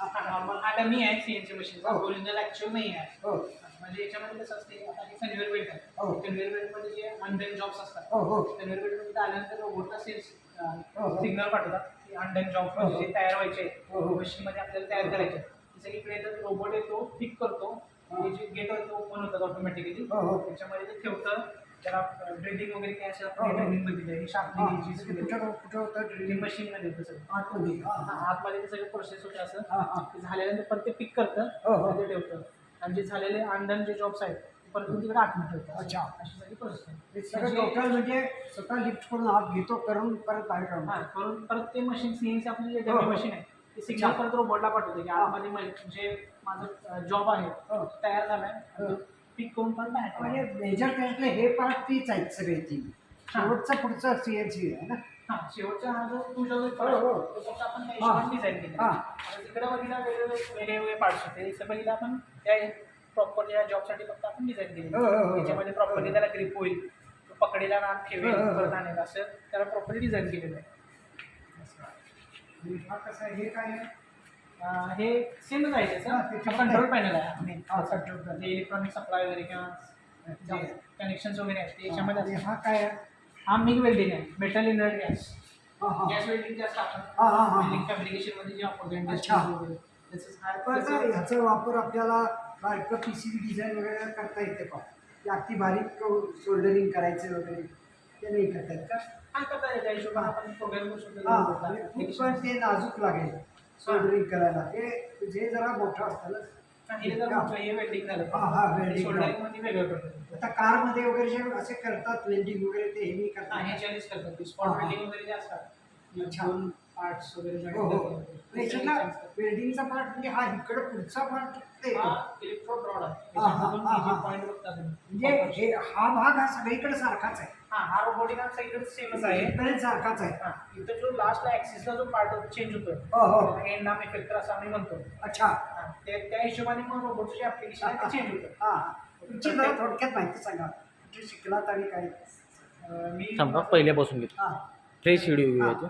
Normal हा dummy आहे CNC मशीनचा हो. ओरिजिनल ऍक्च्युअल नाही आहे हो म्हणजे याच्यामध्ये कसं असते आता हे कन्व्हेअर बेल्ट हो. आहे कन्व्हेअर बेल्टमध्ये जे अनडन जॉब्स असतात हो हो कन्व्हेअर बेल्टमध्ये आल्यानंतर रोबोटला सेल्स हो, हो. सिग्नल पाठवतात की अनडन जॉब हो, हो. जे तयार व्हायचे हो, हो. मशीन मध्ये आपल्याला तयार करायचे सगळीकडे येतात रोबोट येतो पिक करतो हा. हे जे गेट ओपन होतात ऑटोमॅटिकली हो, हो. त्याच्यामध्ये ते ठेवतं त्याला ड्रिलिंग वगैरे काय शार्पनिंग म्हणजे कुठं कुठं होतं ड्रिलिंग ड्रिलिंग मशीन मध्ये होतं सगळं. आतमध्ये. आतमध्ये ते सगळं प्रोसेस होते असं. ते झाल्यानंतर परत ते पिक करतं हो, हो. ते ठेवतं. आणि जे झालेले अनडन जे जॉब्स आहेत परत तिकडे आतमध्ये ठेवतं अच्छा. अशी सगळी प्रोसेस सगळं टोटल म्हणजे स्वतः लिफ्ट करून हात घेतो करून परत बाहेर हा काढतो करून परत ते मशीन सीएनसी आपली जे डमी हो. मशीन आहे ते सिग्नल. परत रोबोटला पाठवते की. आतमध्ये जे माझं जॉब आहे तयार झालाय. पिक करून बाहेर म्हणजे. मेजर त्यातले हे पार्ट तीच आहेत सगळे तीन हा. शेवटचा पुढचा सीएनसी आहे ना हा शेवटचा हा जो तुझा जो हो, हो. तो फक्त आपण हा. डिझाईन केला हा. आता तिकडे बघितला वेगवेगळे वेगवेगळे पार्ट्स होते इथं बघितलं आपण त्या प्रॉपर या जॉबसाठी फक्त आपण डिझाइन केली हो, हो, हो. त्याच्यामध्ये प्रॉपरली त्याला ग्रिप होईल तो पकडीला रान ठेवेल हो, हो, हो. परत आणेल असं त्याला प्रॉपरली डिझाईन केलेलं आहे आणि हा कसा आहे हे काय आहे हे सेमच आहे त्याचं त्याच्यामध्ये- कंट्रोल पॅनल आहे. इलेक्ट्रॉनिक सप्लाय वगैरे किंवा कनेक्शन वगैरे आहेत ते याच्यामध्ये आणि असतात. हा काय आहे? हा मिग वेल्डिंग आहे. Metal inert gas gas welding जे असतं आपण हा, हा, हा. वेल्डिंग फॅब्रिकेशनमध्ये जे वापरतो वगैरे त्याचं- ह्याचा वापर आपल्याला बारकं पी सी बी डिझाईन वगैरे करता येते का? की अगदी बारीक सोल्डरिंग करायचे वगैरे ते नाही करता येत का? हा करता येईल त्या हिशोबाने आपण प्रोग्राम करू शकतो पण ते नाजूक लागेल. सोल्डरिंग करायला. हे जे जरा मोठं असतं ना हा, हे जर म्हटलं हे वेल्डिंग झालं. हा, हा, welding सोल्डरिंगमध्ये वेगळं पडतं आता कारमध्ये वगैरे जे असे करतात वेल्डिंग वगैरे ते हे हा करतात हे चॅलेंज करतात. स्पॉट. वेल्डिंग वगैरे जे असतात अच्छा. दोन पार्ट्स वगैरे हो हो. याच्यातला. वेल्डिंगचा पार्ट म्हणजे हा इकडं पुढचा पार्ट ते हा इलेक्ट्रोड रॉड आहे. हा, हा, हा, हे. हा. पॉईंट तुम्ही. म्हणजे हे हा भाग हा सगळीकडे सारखाच आहे. हा हा रोबोटिक सगळीकडे सेमच आहे. इकडे सारखाच आहे. हा इथं जो लास्टला ऍक्सिसला जो पार्ट चेंज होतो हो हो. एंड नाम इफेक्टर असं आम्ही म्हणतो. अच्छा. हा, ते त्या हिशोबाने मग रोबोटचं ऍप्लिकेशन आहे ते चेंज होतं. हा हा. तुमची जरा थोडक्यात माहिती सांगा. कुठे शिकलात आणि काय? मी पहिल्यापासून घेतो. हा. फ्रेश व्हिडिओ घेऊया